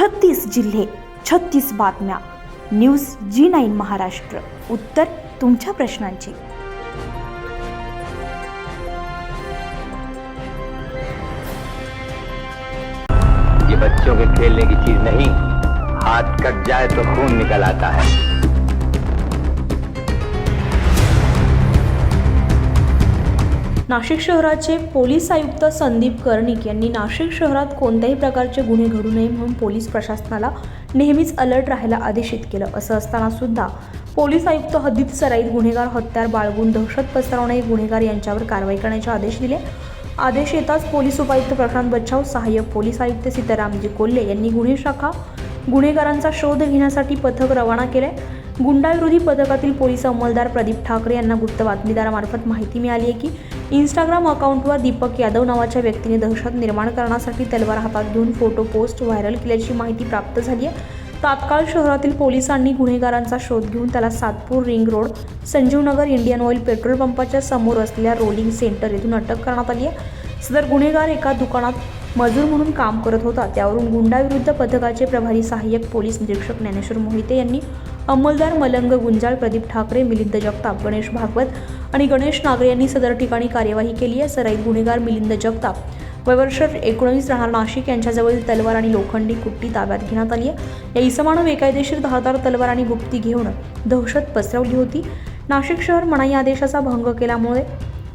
छत्तीस जिल्हे, छत्तीस बातम्या. News G nine Maharashtra. उत्तर तुमच्या प्रश्नांची. ये बच्चों के खेलने की चीज़ नहीं. हाथ कट जाए तो खून निकल आता है. नाशिक शहराचे पोलीस आयुक्त संदीप कर्णिक यांनी नाशिक शहरात कोणत्याही प्रकारचे गुन्हे घडू नये म्हणून पोलीस प्रशासनाला नेहमीच अलर्ट राहायला आदेशित केलं. असं असताना सुद्धा पोलीस आयुक्त हद्दीत सराईत गुन्हेगार हत्यार बाळगून दहशत पसरवणारे गुन्हेगार यांच्यावर कारवाई करण्याचे आदेश दिले. आदेश येताच पोलीस उपायुक्त प्रशांत बच्छाव सहाय्यक पोलीस आयुक्त सीतारामजी कोल्हे यांनी गुन्हे शाखा गुन्हेगारांचा शोध घेण्यासाठी पथक रवाना केले गुंडाविरोधी पथकातील पोलीस अंमलदार प्रदीप ठाकरे यांना गुप्त बातमीदारामार्फत माहिती मिळाली आहे की इंस्टाग्राम अकाउंटवर दीपक यादव नावाच्या व्यक्तीने दहशत निर्माण करण्यासाठी तलवार हातात घेऊन फोटो पोस्ट व्हायरल केल्याची माहिती प्राप्त झाली आहे. तात्काळ शहरातील पोलिसांनी गुन्हेगारांचा शोध घेऊन त्याला Satpur ring road Sanjivnagar Indian oil petrol पंपाच्या समोर असलेल्या रोलिंग सेंटर येथून अटक करण्यात आली आहे. सदर गुन्हेगार एका दुकानात मजूर म्हणून काम करत होता. त्यावरून गुंडाविरुद्ध पथकाचे प्रभारी सहाय्यक पोलीस निरीक्षक ज्ञानेश्वर मोहिते यांनी अंमलदार मलंग गुंजाळ प्रदीप ठाकरे मिलिंद जगताप गणेश भागवत आणि गणेश नागरे यांनी सदर ठिकाणी कार्यवाही केली आहे. सराईत गुन्हेगार मिलिंद जगताप. वयवर्ष एकोणवीस राहणार नाशिक. यांच्याजवळील तलवार आणि लोखंडी कुट्टी ताब्यात घेण्यात आली आहे. या इसमानं बेकायदेशीर धारदार तलवार आणि गुप्ती घेऊन दहशत पसरवली होती. नाशिक शहर मनाई आदेशाचा भंग केल्यामुळे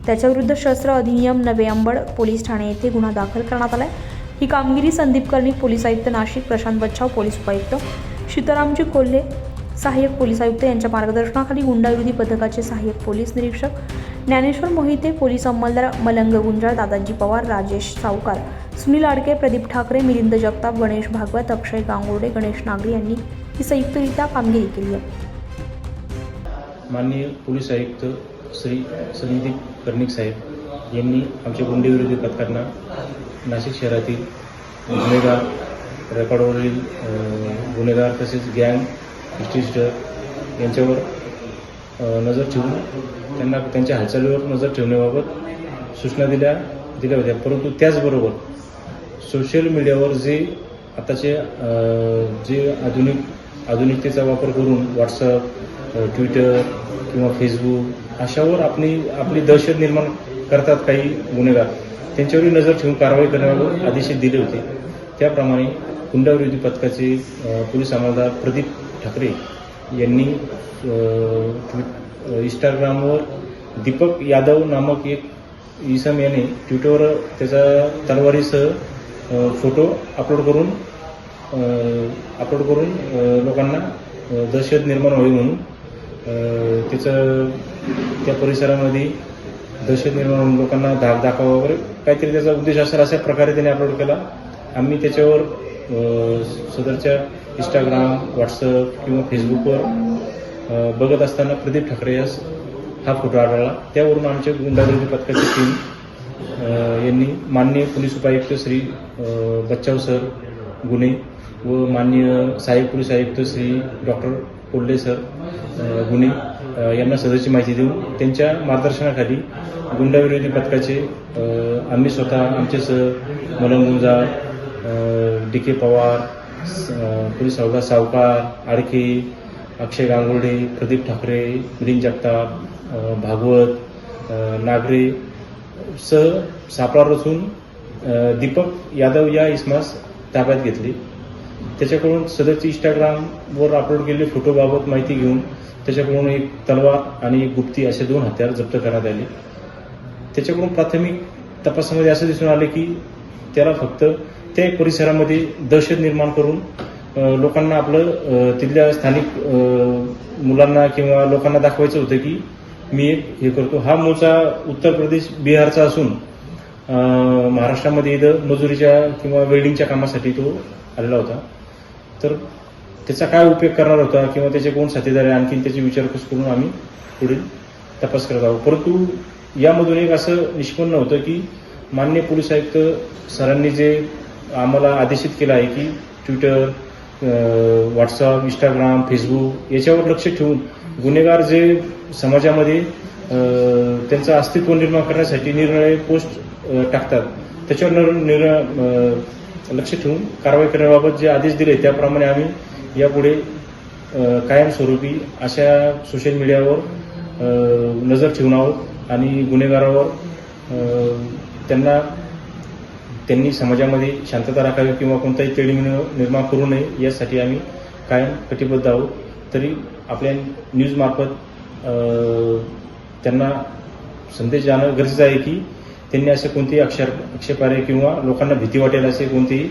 त्याच्याविरुद्ध शस्त्र अधिनियम नवे अंबड पोलीस ठाणे येथे गुन्हा दाखल करण्यात आला आहे ही कामगिरी संदीप कर्णिक पोलीस आयुक्त नाशिक प्रशांत बच्छाव पोलीस उपायुक्त सीतारामजी कोल्हे सहाय्यक पोलीस आयुक्त यांच्या मार्गदर्शनाखाली गुंडाविरोधी पथकाचे सहाय्यक पोलीस निरीक्षक ज्ञानेश्वर मोहिते पोलीस अंमलदार मलंग गुंजाळ दादाजी पवार राजेश सावकार सुनील आडके प्रदीप ठाकरे मिलिंद जगताप गणेश भागवत अक्षय गांगोडे गणेश नागरे यांनी ही संयुक्तरित्या कामगिरी केली आहे. माननीय पोलीस आयुक्त श्री संदीप कर्णिक साहेब यांनी आमच्या गुंडेविरोधी पथकांना नाशिक शहरातील गुन्हेगार रेकॉर्डवरील गुन्हेगार तसेच गँग हिस्ट्रिस्टर यांच्यावर नजर ठेवून त्यांना त्यांच्या हालचालीवर नजर ठेवण्याबाबत सूचना दिल्या दिल्या होत्या. परंतु त्याचबरोबर सोशल मीडियावर जे आताचे जे आधुनिक आधुनिकतेचा वापर करून व्हॉट्सअप ट्विटर किंवा फेसबुक अशावर आपली आपली दहशत निर्माण करतात काही गुन्हेगार. त्यांच्यावरही नजर ठेवून कारवाई करण्याबाबत आदेश दिले होते. त्याप्रमाणे गुंडाविरोधी पथकाचे पोलीस अंमलदार प्रदीप ठाकरे यांनी इंस्टाग्रामवर दीपक यादव नामक एक इसम याने ट्विटरवर त्याचा तलवारीसह फोटो अपलोड करून अपलोड करून लोकांना दहशत निर्माण व्हावी म्हणून त्याचं त्या परिसरामध्ये दहशत निर्माण होऊन लोकांना धाक दाखवा वगैरे काहीतरी त्याचा उद्देश असेल अशा प्रकारे त्याने अपलोड केला. आम्ही त्याच्यावर सदरच्या इंस्टाग्राम व्हॉट्सअप किंवा फेसबुकवर बघत असताना प्रदीप ठाकरे यास हा फोटो आढळला. त्यावरून आमच्या गुंडाविरोधी पथकाची टीम यांनी माननीय पोलीस उपायुक्त श्री बच्चाव सर गुन्हे व माननीय सहाय्यक पोलीस आयुक्त श्री डॉक्टर कोल्हे सर गुन्हे यांना सदरची माहिती देऊन त्यांच्या मार्गदर्शनाखाली गुंडाविरोधी पथकाचे आम्ही स्वतः आमचे सर मलंगुंजा डी के पवार स- पोलीस सावकार आडके अक्षय गांगुर्डे प्रदीप ठाकरे मिलिंद जगताप भागवत नागरे सह सापळावर रचून दीपक यादव या इसमास ताब्यात घेतले. त्याच्याकडून सदरची इंस्टाग्रामवर अपलोड केलेले फोटोबाबत माहिती घेऊन त्याच्याकडून एक तलवार आणि एक गुप्ती असे दोन हत्यार जप्त करण्यात आले. त्याच्याकडून प्राथमिक तपासामध्ये असं दिसून आले की त्याला फक्त त्या परिसरामध्ये दहशत निर्माण करून लोकांना आपलं तिथल्या स्थानिक मुलांना किंवा लोकांना दाखवायचं होतं की मी एक हे करतो. हा मूळचा उत्तर प्रदेश बिहारचा असून महाराष्ट्रामध्ये इथं मजुरीच्या किंवा वेल्डिंगच्या कामासाठी तो आलेला होता. तर त्याचा काय उपयोग करणार होता किंवा त्याचे कोण साथीदार आहे आणखीन त्याची विचारपूस करून आम्ही पुढील तपास करत आहोत. परंतु यामधून एक असं निष्पन्न होतं की मान्य पोलीस आयुक्त सरांनी जे आम्हाला आदेशित केलं आहे की ट्विटर व्हॉट्सअप इंस्टाग्राम फेसबुक याच्यावर लक्ष ठेवून गुन्हेगार जे समाजामध्ये त्यांचं अस्तित्व निर्माण करण्यासाठी निर्णय पोस्ट टाकतात त्याच्यावर निर्णय लक्ष ठेवून कारवाई करण्याबाबत जे आदेश दिले त्याप्रमाणे आम्ही यापुढे कायमस्वरूपी अशा सोशल मीडियावर नजर ठेवून आहोत आणि गुन्हेगारावर त्यांना त्यांनी समाजामध्ये शांतता राखावी किंवा कोणताही तेढी निर्माण करू नये यासाठी आम्ही कायम कटिबद्ध आहोत. तरी आपल्या न्यूजमार्फत त्यांना संदेश जाणं गरजेचं आहे की त्यांनी असे कोणतेही अक्षर आक्षेपार्ह किंवा लोकांना भीती वाटेल असे कोणतेही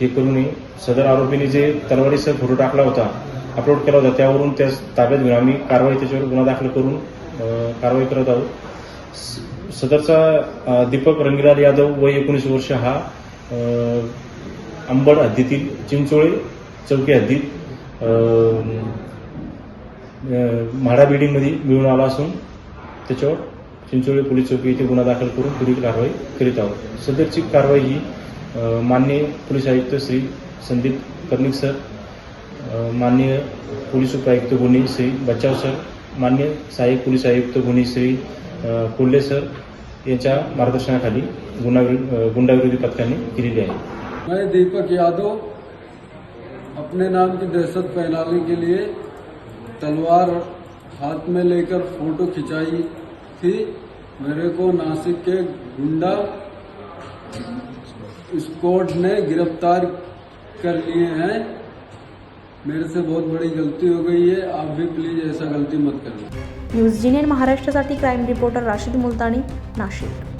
हे करू नये. सदर आरोपीने जे तलवारीसह फोटो टाकला होता अपलोड केला होता त्यावरून त्या ताब्यात घेऊन आम्ही कारवाई त्याच्यावर गुन्हा दाखल करून कारवाई करत आहोत. सदरचा दीपक रंगीलाल यादव वय एकोणीस वर्ष हा अंबड हद्दीतील चिंचोळे चौकी हद्दीत म्हाडा बिल्डिंगमध्ये मिळून आला असून त्याच्यावर चिंचोळी पोलीस चौकी येथे गुन्हा दाखल करून पुढील कारवाई करीत आहोत. सदरची कारवाई ही मान्य माननीय पोलीस आयुक्त श्री संदीप कर्णिक सर मान्य माननीय पोलीस उपायुक्त गुन्हे श्री बचाव सर मान्य सहाय्यक पोलीस आयुक्त गुन्हे श्री कोल्हे सर, यांच्या मार्गदर्शनाखाली गुन्हा गुंडाविरोधी पथकाने केलेली आहे. मैं दीपक यादव, अपने नाम की दहशत फैलाने के लिए तलवार हाथ में लेकर फ़ोटो खिंचाई थी। मेरे को नासिक के गुंडा स्क्वाड ने गिरफ़्तार कर लिए हैं। मेरे से बहुत बड़ी गलती हो गई है, आप भी प्लीज़ ऐसा गलती मत करना न्यूज जिनेन महाराष्ट्रासाठी क्राईम रिपोर्टर राशीद मुलतानी नाशिक.